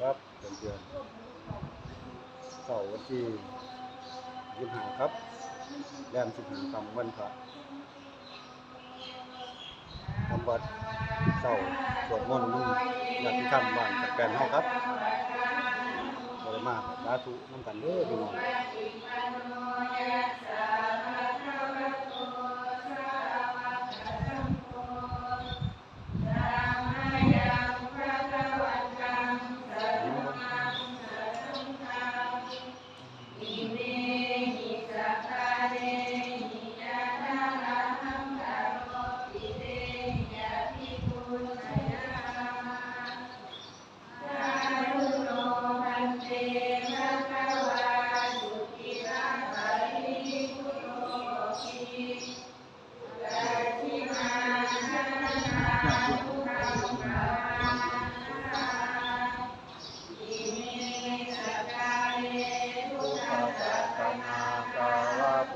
ครับเดือนเดือนเสาร์วันที่ยี่หาครับ แรมสิบหาคำวันพระทำวัดเสาร์สวดมนต์นุ่งอยากที่ทำบ้านจัดแปลนให้ครับบริมาสาธุน้ำกันเด้อพี่น้อง าวะป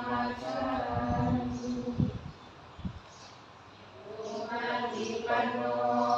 Thank you.